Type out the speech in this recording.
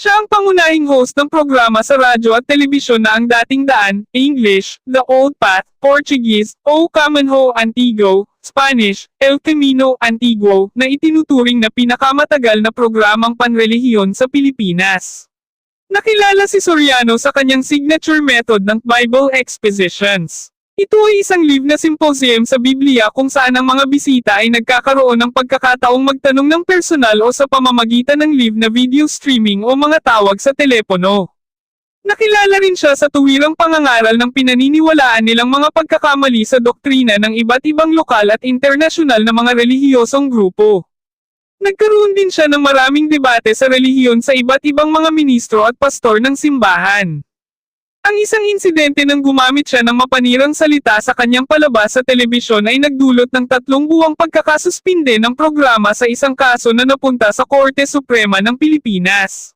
Siya ang pangunahing host ng programa sa radyo at telebisyon na ang dating daan, English, The Old Path, Portuguese, O Caminho Antigo, Spanish, El Camino Antiguo, na itinuturing na pinakamatagal na programang panrelihiyon sa Pilipinas. Nakilala si Soriano sa kanyang signature method ng Bible expositions. Ito ay isang live na symposium sa Biblia kung saan ang mga bisita ay nagkakaroon ng pagkakataong magtanong ng personal o sa pamamagitan ng live na video streaming o mga tawag sa telepono. Nakilala rin siya sa tuwirang pangangaral ng pinaniniwalaan nilang mga pagkakamali sa doktrina ng iba't ibang lokal at internasyonal na mga relihiyosong grupo. Nagkaroon din siya ng maraming debate sa relihiyon sa iba't ibang mga ministro at pastor ng simbahan. Ang isang insidente nang gumamit siya ng mapanirang salita sa kanyang palabas sa telebisyon ay nagdulot ng tatlong buwang pagkakasuspinde ng programa sa isang kaso na napunta sa Korte Suprema ng Pilipinas.